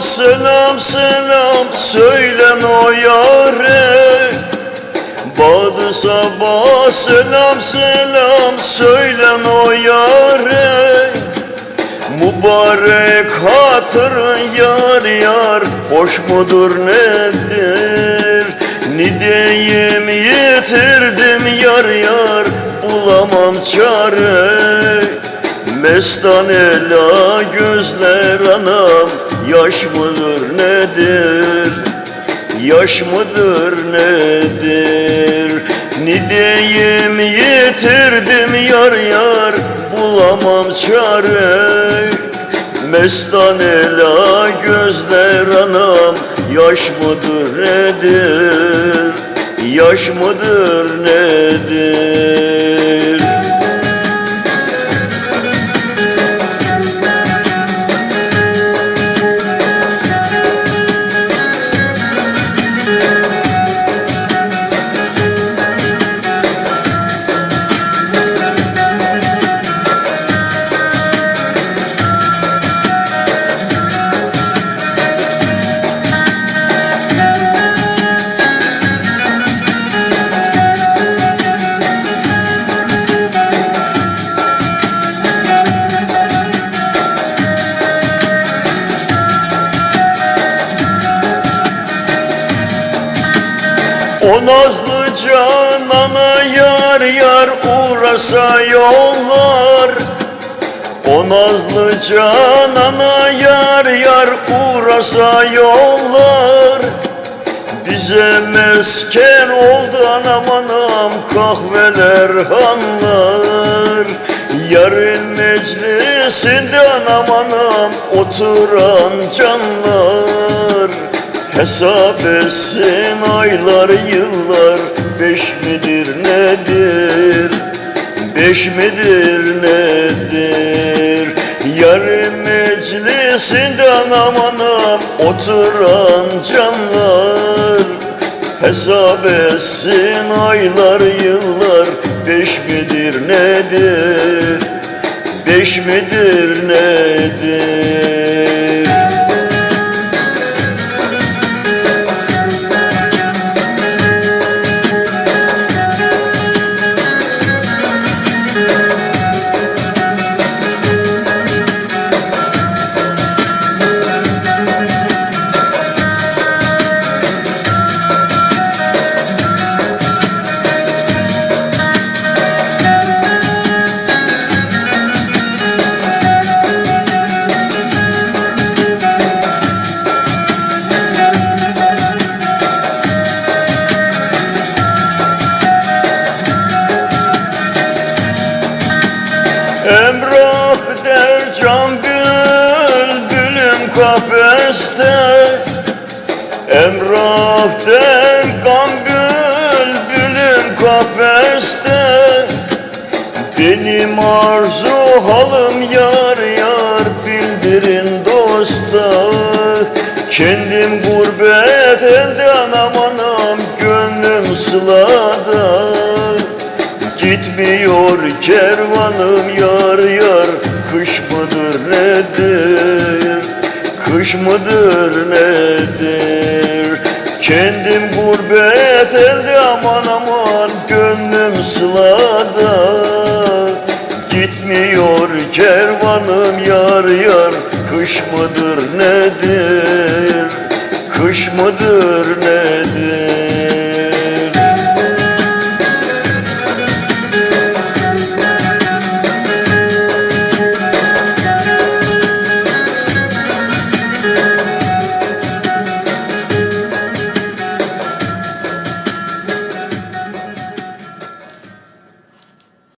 selam selam söylen o yare Badı sabah selam selam söylen o yare Mübarek hatırın yar yar Hoş mudur nedir? Nideyim yitirdim yar yar Bulamam çare. Mestan ela gözler anam Yaş mıdır nedir? Yaş mıdır nedir? Nideyim yitirdim yar yar Bulamam çare. Mestan ela gözler anam Yaş mıdır nedir? Yaş mıdır nedir O nazlı canana yar yar uğrasa yollar. O nazlı canana yar yar uğrasa yollar. Bize mesken oldu anam anam kahveler hanlar. Yarın meclisinde anam anam oturan canlar Hesap etsin aylar yıllar beş midir nedir? Beş midir nedir? Yarın meclisinde anam anam oturan canlar. Hesap etsin aylar yıllar beş midir nedir? Beş midir nedir kafeste Emrah der kan bülbülüm kafeste. Benim arzu halım yar yar bildirin dosta. Kendim gurbet elde anam anam gönlüm sılada. Gitmiyor kervanım yar yar Kış mıdır nedir Kış mıdır nedir? Kendim gurbet elde aman aman Gönlüm sılada. Gitmiyor kervanım yar yar Kış mıdır